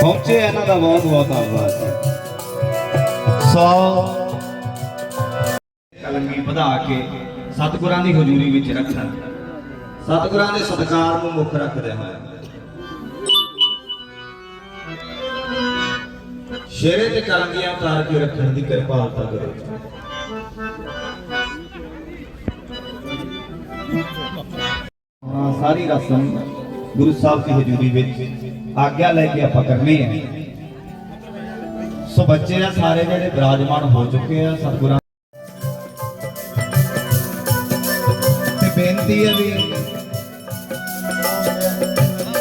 ਪਹੁੰਚੇ ਇਹਨਾਂ ਦਾ ਬਹੁਤ ਬਹੁਤ ਧੰਨਵਾਦ। ਸੋ ਕਲੰਗੀ ਵਧਾ ਕੇ ਸਤਿਗੁਰਾਂ ਦੀ ਹਜ਼ੂਰੀ ਵਿੱਚ ਰੱਖਣ। ਸਤਿਗੁਰਾਂ ਦੇ ਸਤਿਕਾਰ ਨੂੰ ਮੁੱਖ ਰੱਖਦੇ ਹੋਏ। ਸ਼ੇਰੇ ਤੇ ਕਲੰਗੀਆਂ ਉਤਾਰ ਕੇ ਰੱਖਣ ਦੀ ਕਿਰਪਾਲਤਾ ਕਰੋ। ਹਾਂ, ਸਾਰੀ ਰਸਮ ਗੁਰੂ ਸਾਹਿਬ ਦੀ ਹਜ਼ੂਰੀ ਵਿੱਚ ਆਗਿਆ ਲੈ ਕੇ ਆਪਾਂ ਕਰਨੀ ਹੈ। ਸੋ ਬੱਚੇ ਆ, ਸਾਰੇ ਜਿਹੜੇ ਬਿਰਾਜਮਾਨ ਹੋ ਚੁੱਕੇ ਆ, ਸਤਿਗੁਰਾਂ ਤੇ ਬੇਨਤੀ ਹੈ ਵੀ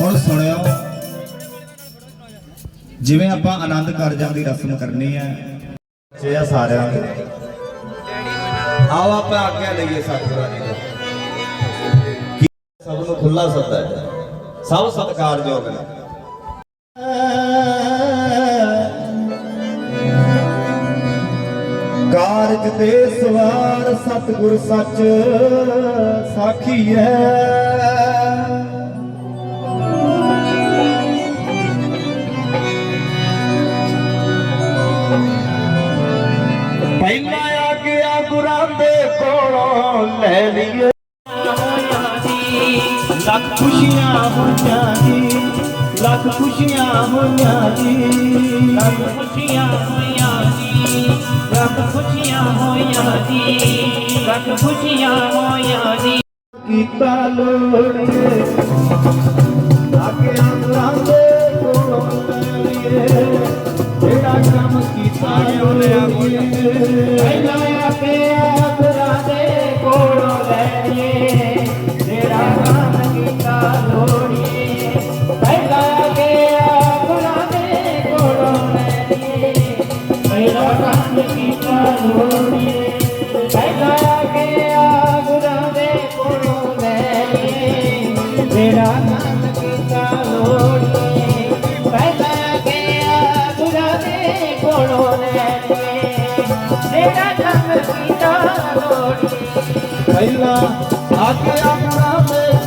ਹੁਣ ਸੁਣਿਓ, ਜਿਵੇਂ ਆਪਾਂ ਆਨੰਦ ਕਾਰਜਾਂ ਦੀ ਰਸਮ ਕਰਨੀ ਹੈ, ਬੱਚੇ ਆ, ਸਾਰਿਆਂ ਦੇ। ਆਓ ਆਪਾਂ ਆਗਿਆ ਲਈਏ ਸਤਿਗੁਰਾਂ ਜੀ ਸਭ ਨੂੰ ਖੁੱਲਾ ਸੱਦਾ ਹੈ। ਸਭ ਸਤਿਕਾਰਯੋਗ ਨੇ। ਕਾਰਜ ਤੇ ਸਵਾਰ ਸਤਿਗੁਰ ਸੱਚ ਸਾਖੀ ਹੈ ਪਹਿਲਾਂ ਆ ਗਿਆ ਗੁਰਾਂ ਦੇ ਕੋਲੋਂ ਲੈ ਲਈਏ। ਖੁਸ਼ੀਆਂ ਹੋਈਆਂ ਜੀ ਲੱਖ ਖੁਸ਼ੀਆਂ ਹੋਈਆਂ ਜੀ। ਲੱਖ ਖੁਸ਼ੀਆਂ ਹੋਈਆਂ ਜੀ ਲੱਖ ਖੁਸ਼ੀਆਂ ਹੋਈਆਂ ਜੀ ਲੱਖ ਖੁਸ਼ੀਆਂ ਹੋਈਆਂ ਜੀ। ਕੀਤਾ ਲੋੜੀਏ ਆਗੇ ਅੰਦਰਾਂ ਦੇ ਕੋਲੋਂ ਜਿਹੜਾ ਕੰਮ ਕੀਤਾ ਲੋੜੀਏ ਪਹਿਲਾਂ ਪਹਿਲਾਂ ਆ ਕੇ ਆਸਰਾ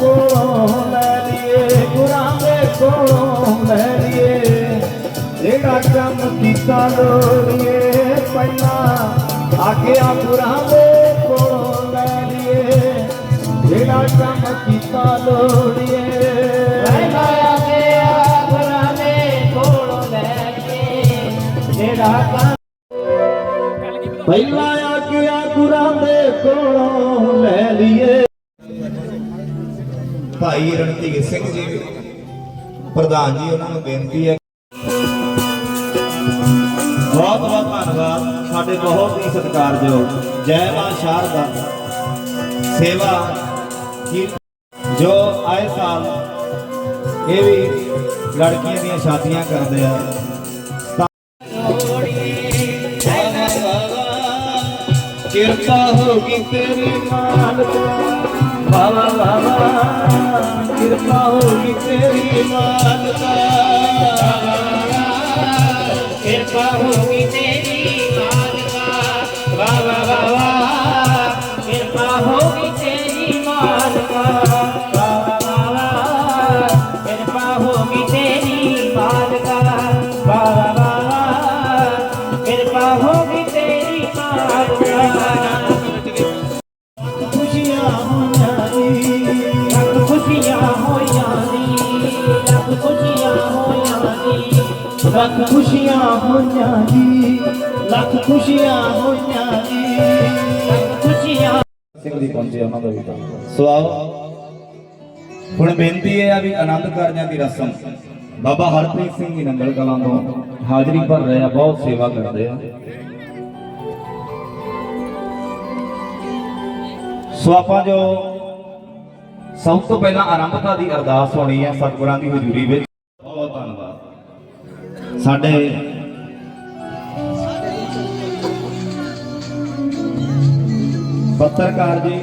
ਕੋਲੋਂ ਜਿਹੜਾ ਕੰਮ ਕੀਤਾ ਲੋੜੀਏ ਪਹਿਲਾਂ ਆਗੇ ਗੁਰਾਂ ਦੇ ਕੋਲੋਂ ਲੈ ਲਈਏ ਜਿਹੜਾ ਕੰਮ ਕੀਤਾ ਲੋੜੀਏ। ਪਹਿਲਾਂ ਆ ਕੇ ਆਸਰਾ ਦੇ ਕੋਲੋਂ ਲੈ ਲਈਏ ਜਿਹੜਾ ਕੰਮ ਪਹਿਲਾਂ ਆਗਿਆ ਗੁਰਾਂ ਦੇ ਕੋਲੋਂ ਲੈ ਲਈਏ ਭਾਈ ਰਣਧੀਰ ਸਿੰਘ ਜੀ ਪ੍ਰਧਾਨ ਜੀ ਉਹਨਾਂ ਨੂੰ ਬੇਨਤੀ ਹੈ ਬਹੁਤ ਹੀ ਸਤਿਕਾਰਯੋਗ ਜੈ ਮਾਂ ਸ਼ਾਰਦਾ ਸੇਵਾ ਕੀ ਜੋ ਆਏ ਸਾਲ ਇਹ ਵੀ ਲੜਕੀਆਂ ਦੀਆਂ ਸ਼ਾਦੀਆਂ ਕਰਦੇ ਆ। ਕਿਰਪਾ ਹੋਗੀ ਤੇਰੀ ਮਾਲਕਾ ਵਾਵਾ ਵਾਵਾ ਕਿਰਪਾ ਹੋਗੀ ਤੇਰੀ ਮਾਲਕਾ ਕਿਰਪਾ ਹੋਗੀ ਤੇਰੀ ਲੱਖ ਖੁਸ਼ੀਆਂ ਹੋਈਆਂ ਜੀ ਲੱਖ ਖੁਸ਼ੀਆਂ ਹੋਈਆਂ ਜੀ ਖੁਸ਼ੀਆਂ ਸਿੰਘ ਜੀ ਪਹੁੰਚੇ ਉਹਨਾਂ ਦਾ ਵੀ ਸੋ ਆਓ। ਹੁਣ ਬੇਨਤੀ ਇਹ ਆ ਵੀ ਆਨੰਦ ਕਾਰਜਾਂ ਦੀ ਰਸਮ ਬਾਬਾ ਹਰਪ੍ਰੀਤ ਸਿੰਘ ਜੀ ਨੰਗਲ ਕਲਾਂ ਤੋਂ ਹਾਜ਼ਰੀ ਭਰ ਰਹੇ ਆ, ਬਹੁਤ ਸੇਵਾ ਕਰਦੇ ਆ। ਸੋ ਆਪਾਂ ਜੋ ਸਭ ਤੋਂ ਪਹਿਲਾਂ ਆਰੰਭਤਾ ਦੀ ਅਰਦਾਸ ਹੋਣੀ ਹੈ ਸਤਿਗੁਰਾਂ ਦੀ ਹਜ਼ੂਰੀ ਵਿੱਚ। ਬਹੁਤ ਧੰਨਵਾਦ। ਸਾਡੇ ਪੱਤਰਕਾਰ ਜੀ